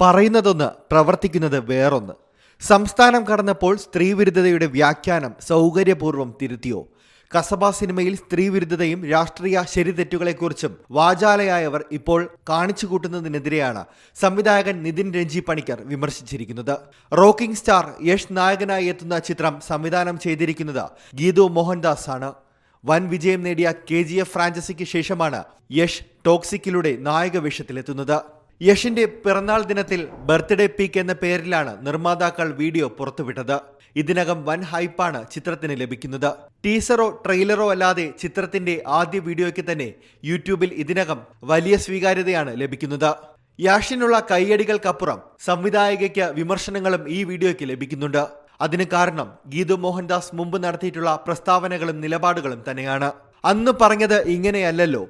പറയുന്നതൊന്ന് പ്രവർത്തിക്കുന്നത് വേറൊന്ന്. സംസ്ഥാനം കടന്നപ്പോൾ സ്ത്രീവിരുദ്ധതയുടെ വ്യാഖ്യാനം സൗകര്യപൂർവം തിരുത്തിയോ? കസബ സിനിമയിൽ സ്ത്രീവിരുദ്ധതയും രാഷ്ട്രീയ ശരിതെറ്റുകളെക്കുറിച്ചും വാചാലയായവർ ഇപ്പോൾ കാണിച്ചു കൂട്ടുന്നതിനെതിരെയാണ് സംവിധായകൻ നിതിൻ രഞ്ജി പണിക്കർ വിമർശിച്ചിരിക്കുന്നത്. റോക്കിംഗ് സ്റ്റാർ യഷ് നായകനായി എത്തുന്ന ചിത്രം സംവിധാനം ചെയ്തിരിക്കുന്നത് ഗീതു മോഹൻദാസ് ആണ് വൻ വിജയം നേടിയ കെ ജി എഫ് ഫ്രാഞ്ചസിക്ക് ശേഷമാണ് യഷ് ടോക്സിക്കിലൂടെ നായക വേഷത്തിലെത്തുന്നത് യഷിന്റെ പിറന്നാൾ ദിനത്തിൽ ബർത്ത്ഡേ പീക്ക് എന്ന പേരിലാണ് നിർമ്മാതാക്കൾ വീഡിയോ പുറത്തുവിട്ടത്. ഇതിനകം വൻ ഹൈപ്പാണ് ചിത്രത്തിന് ലഭിക്കുന്നത്. ടീസറോ ട്രെയിലറോ അല്ലാതെ ചിത്രത്തിന്റെ ആദ്യ വീഡിയോയ്ക്ക് തന്നെ യൂട്യൂബിൽ ഇതിനകം വലിയ സ്വീകാര്യതയാണ് ലഭിക്കുന്നത്. യാഷിനുള്ള കൈയടികൾക്കപ്പുറം സംവിധായകയ്ക്ക് വിമർശനങ്ങളും ഈ വീഡിയോയ്ക്ക് ലഭിക്കുന്നുണ്ട്. അതിന് കാരണം ഗീതു മോഹൻദാസ് മുമ്പ് നടത്തിയിട്ടുള്ള പ്രസ്താവനകളും നിലപാടുകളും തന്നെയാണ്. അന്ന് പറഞ്ഞത് ഇങ്ങനെയല്ലല്ലോ.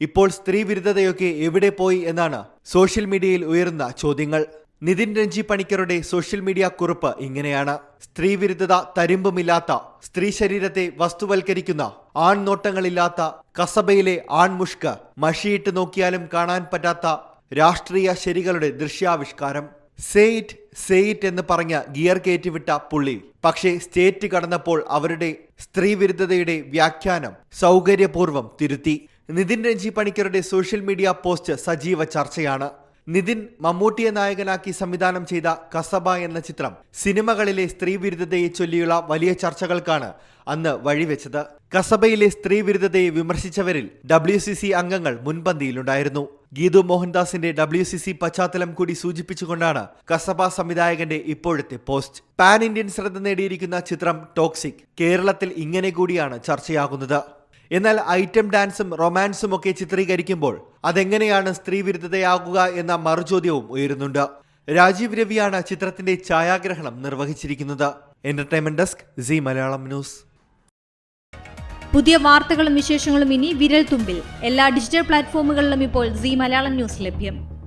ഇപ്പോൾ സ്ത്രീ വിരുദ്ധതയൊക്കെ എവിടെ പോയി എന്നാണ് സോഷ്യൽ മീഡിയയിൽ ഉയരുന്ന ചോദ്യങ്ങൾ. നിതിൻ രഞ്ജി പണിക്കരുടെ സോഷ്യൽ മീഡിയ കുറിപ്പ് ഇങ്ങനെയാണ്. സ്ത്രീ വിരുദ്ധത തരിമ്പുമില്ലാത്ത സ്ത്രീ ശരീരത്തെ വസ്തുവൽക്കരിക്കുന്ന ആൺനോട്ടങ്ങളില്ലാത്ത കസബയിലെ ആൺമുഷ്ക് മഷിയിട്ട് നോക്കിയാലും കാണാൻ പറ്റാത്ത രാഷ്ട്രീയ ശരികളുടെ ദൃശ്യാവിഷ്കാരം. സെയ്റ്റ് സെയ്റ്റ് എന്ന് പറഞ്ഞ ഗിയർ കയറ്റിവിട്ട പുള്ളി. പക്ഷേ സ്റ്റേറ്റ് കടന്നപ്പോൾ അവരുടെ സ്ത്രീവിരുദ്ധതയുടെ വ്യാഖ്യാനം സൗകര്യപൂർവം തിരുത്തി. നിതിൻ രഞ്ജി പണിക്കരുടെ സോഷ്യൽ മീഡിയ പോസ്റ്റ് സജീവ ചർച്ചയാണ്. നിതിൻ മമ്മൂട്ടിയെ നായകനാക്കി സംവിധാനം ചെയ്ത കസബ എന്ന ചിത്രം സിനിമകളിലെ സ്ത്രീവിരുദ്ധതയെ ചൊല്ലിയുള്ള വലിയ ചർച്ചകൾക്കാണ് അന്ന് വഴിവെച്ചത്. കസബയിലെ സ്ത്രീവിരുദ്ധതയെ വിമർശിച്ചവരിൽ ഡബ്ല്യു സി സി അംഗങ്ങൾ മുൻപന്തിയിലുണ്ടായിരുന്നു. ഗീതു മോഹൻദാസിന്റെ ഡബ്ല്യു സി സി പശ്ചാത്തലം കൂടി സൂചിപ്പിച്ചുകൊണ്ടാണ് കസബ സംവിധായകന്റെ ഇപ്പോഴത്തെ പോസ്റ്റ്. പാൻ ഇന്ത്യൻ ശ്രദ്ധ നേടിയിരിക്കുന്ന ചിത്രം ടോക്സിക്. കേരളത്തിൽ ഇങ്ങനെ കൂടിയാണ് ചർച്ചയാകുന്നത്. എന്നാൽ ഐറ്റം ഡാൻസും റൊമാൻസും ഒക്കെ ചിത്രീകരിക്കുമ്പോൾ അതെങ്ങനെയാണ് സ്ത്രീവിരുദ്ധതയാകുക എന്ന മറുചോദ്യവും ഉയരുന്നുണ്ട്. രാജീവ് രവിയാണ് ചിത്രത്തിന്റെ ഛായാഗ്രഹണം നിർവഹിച്ചിരിക്കുന്നത്. Entertainment desk Zee Malayalam news പുതിയ വാർത്തകളും വിശേഷങ്ങളും ഇനി വിരൽ തുമ്പിൽ എല്ലാ ഡിജിറ്റൽ പ്ലാറ്റ്ഫോമുകളിലും ഇപ്പോൾ സി മലയാളം ന്യൂസ് ലഭ്യം.